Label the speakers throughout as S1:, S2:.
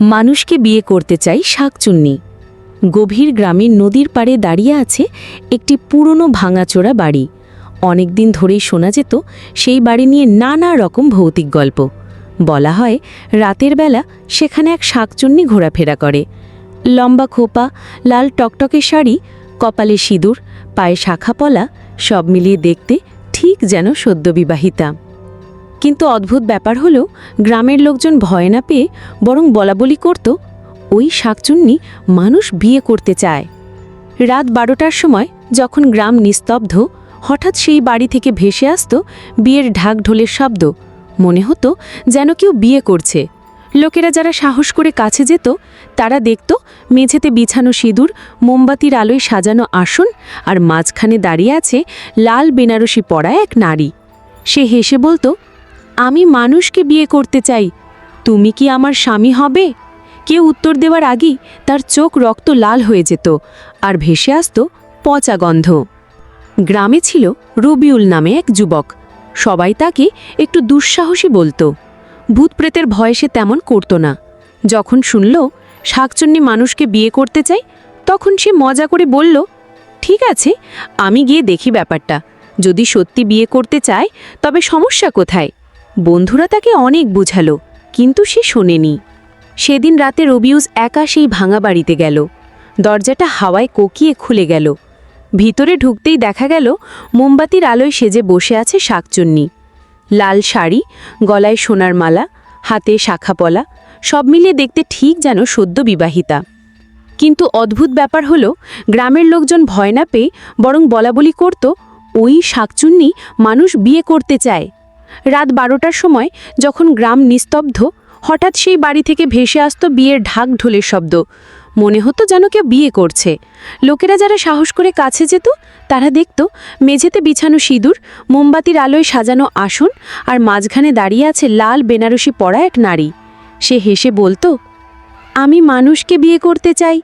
S1: মানুষকে বিয়ে করতে চাই শাকচুন্নি। গভীর গ্রামের নদীর পাড়ে দাঁড়িয়ে আছে একটি পুরনো ভাঙাচোরা বাড়ি। অনেকদিন ধরেই শোনা যেত সেই বাড়ি নিয়ে নানা রকম ভৌতিক গল্প। বলা হয়, রাতের বেলা সেখানে এক শাকচুন্নি ঘোরাফেরা করে। লম্বা খোপা, লাল টকটকে শাড়ি, কপালে সিঁদুর, পায়ে শাখাপলা, সব মিলিয়ে দেখতে ঠিক যেন সদ্যবিবাহিতা। কিন্তু অদ্ভুত ব্যাপার হলো, গ্রামের লোকজন ভয় না পেয়ে বরং বলাবলি করত, ওই শাকচুন্নি মানুষ বিয়ে করতে চায়। রাত বারোটার সময় যখন গ্রাম নিস্তব্ধ, হঠাৎ সেই বাড়ি থেকে ভেসে আসত বিয়ের ঢাক ঢোলের শব্দ। মনে হতো যেন কেউ বিয়ে করছে। লোকেরা যারা সাহস করে কাছে যেত, তারা দেখত মেঝেতে বিছানো সিঁদুর, মোমবাতির আলোয় সাজানো আসন আর মাঝখানে দাঁড়িয়ে আছে লাল বেনারসি পরা এক নারী। সে হেসে বলতো আমি মানুষকে বিয়ে করতে চাই। তুমি কি আমার স্বামী হবে? কেউ উত্তর দেওয়ার আগেই তার চোখ রক্ত লাল হয়ে যেত আর ভেসে আসত পচা গন্ধ। গ্রামে ছিল রবিউল নামে এক যুবক। সবাই তাকে একটু দুঃসাহসী বলতো। ভূতপ্রেতের ভয়ে সে তেমন করত না। যখন শুনল শাকচুন্নি মানুষকে বিয়ে করতে চাই, তখন সে মজা করে বলল, ঠিক আছে, আমি গিয়ে দেখি ব্যাপারটা। যদি সত্যি বিয়ে করতে চায়, তবে সমস্যা কোথায়? বন্ধুরা তাকে অনেক বুঝালো, কিন্তু সে শোনেনি। সেদিন রাতে রবিউস একা সেই ভাঙা বাড়িতে গেল। দরজাটা হাওয়ায় কোকিয়ে খুলে গেল। ভিতরে ঢুকতেই দেখা গেল, মোমবাতির আলোয় সেজে বসে আছে শাকচুন্নি। লাল শাড়ি, গলায় সোনার মালা, হাতে শাখাপলা সব মিলিয়ে দেখতে ঠিক যেন সদ্য বিবাহিতা। কিন্তু অদ্ভুত ব্যাপার হলো, গ্রামের লোকজন ভয় না পেয়ে বরং বলাবলি করত, ওই শাকচুন্নি মানুষ বিয়ে করতে চায়। রাত বারোটার সময় যখন গ্রাম নিস্তব্ধ, হঠাৎ সেই বাড়ি থেকে ভেসে আসত বিয়ের ঢাক ঢোলের শব্দ। মনে হতো যেন কেউ বিয়ে করছে। লোকেরা যারা সাহস করে কাছে যেত, তারা দেখত মেঝেতে বিছানো সিঁদুর, মোমবাতির আলোয় সাজানো আসন আর মাঝখানে দাঁড়িয়ে আছে লাল বেনারসি পরা এক নারী। সে হেসে বলতো, আমি মানুষকে বিয়ে করতে চাই।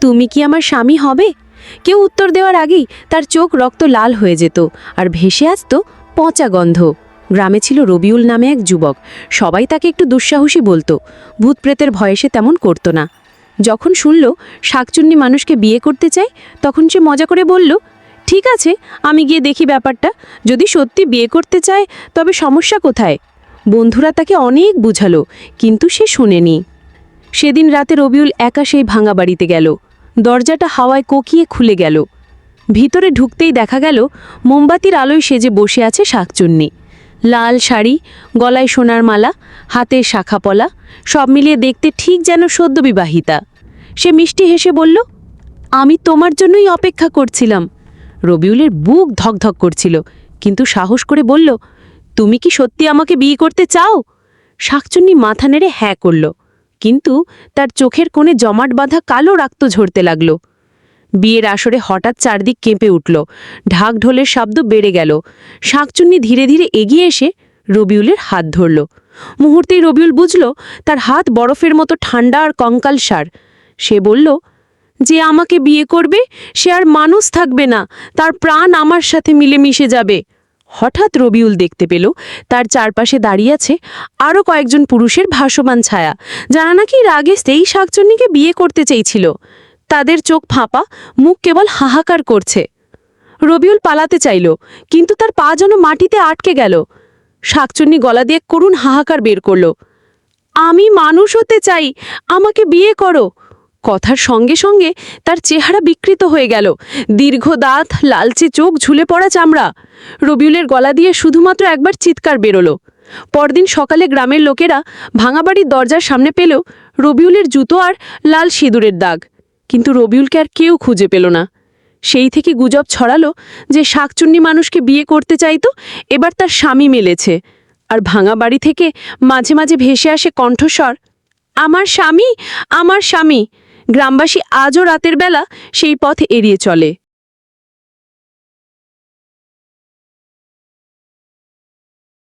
S1: তুমি কি আমার স্বামী হবে? কেউ উত্তর দেওয়ার আগেই তার চোখ রক্ত লাল হয়ে যেত আর ভেসে আসত পচা গন্ধ। গ্রামে ছিল রবিউল নামে এক যুবক। সবাই তাকে একটু দুঃসাহসী বলতো। ভূতপ্রেতের ভয়ে সে তেমন করতো না। যখন শুনল শাকচুন্নি মানুষকে বিয়ে করতে চায়, তখন সে মজা করে বলল, ঠিক আছে, আমি গিয়ে দেখি ব্যাপারটা। যদি সত্যি বিয়ে করতে চায়, তবে সমস্যা কোথায়? বন্ধুরা তাকে অনেক বুঝালো, কিন্তু সে শোনেনি। সেদিন রাতে রবিউল একা সেই ভাঙা বাড়িতে গেল। দরজাটা হাওয়ায় কোকিয়ে খুলে গেল। ভিতরে ঢুকতেই দেখা গেল, মোমবাতির আলোয় সেজে বসে আছে শাকচুন্নি। লাল শাড়ি, গলায় সোনার মালা হাতে শাখাপলা সব মিলিয়ে দেখতে ঠিক যেন সদ্য বিবাহিতা। সে মিষ্টি হেসে বলল, আমি তোমার জন্যই অপেক্ষা করছিলাম। রবিউলের বুক ধকধক করছিল, কিন্তু সাহস করে বলল, তুমি কি সত্যি আমাকে বিয়ে করতে চাও? শাকচুন্নি মাথা নেড়ে হ্যাঁ করল, কিন্তু তার চোখের কোণে জমাট বাঁধা কালো রাক্ত ঝরতে লাগল। বিয়ের আসরে হঠাৎ চারদিক কেঁপে উঠল। ঢাক ঢোলের শব্দ বেড়ে গেল। শাঁকচুন্নি ধীরে ধীরে এগিয়ে এসে রবিউলের হাত ধরল। মুহূর্তেই রবিউল বুঝল, তার হাত বরফের মতো ঠান্ডা আর কঙ্কাল সার। সে বলল, যে আমাকে বিয়ে করবে, সে আর মানুষ থাকবে না, তার প্রাণ আমার সাথে মিলেমিশে যাবে। হঠাৎ রবিউল দেখতে পেল, তার চারপাশে দাঁড়িয়ে আছে আরও কয়েকজন পুরুষের ভাসমান ছায়া। যারা নাকি রাগে সেই শাকচুন্নিকে বিয়ে করতে চেয়েছিল। তাদের চোখ ফাঁপা, মুখ কেবল হাহাকার করছে। রবিউল পালাতে চাইল, কিন্তু তার পা যেন মাটিতে আটকে গেল। শাকচুন্নি গলা দিয়ে করুণ হাহাকার বের করল, আমি মানুষ হতে চাই, আমাকে বিয়ে করো। কথার সঙ্গে সঙ্গে তার চেহারা বিকৃত হয়ে গেল, দীর্ঘ দাঁত, লালচে চোখ, ঝুলে পড়া চামড়া। রবিউলের গলা দিয়ে শুধুমাত্র একবার চিৎকার বেরোলো। পরদিন সকালে গ্রামের লোকেরা ভাঙাবাড়ির দরজার সামনে পেলেও রবিউলের জুতো আর লাল সিঁদুরের দাগ। কিন্তু রবিউলকে আর কেউ খুঁজে পেল না। সেই থেকে গুজব ছড়ালো যে শাকচুন্নি মানুষকে বিয়ে করতে চাইতো, এবার তার স্বামী মেলেছে। আর ভাঙা বাড়ি থেকে মাঝে মাঝে ভেসে আসে কণ্ঠস্বর, আমার স্বামী আমার স্বামী। গ্রামবাসী আজও রাতের বেলা সেই পথ এড়িয়ে চলে।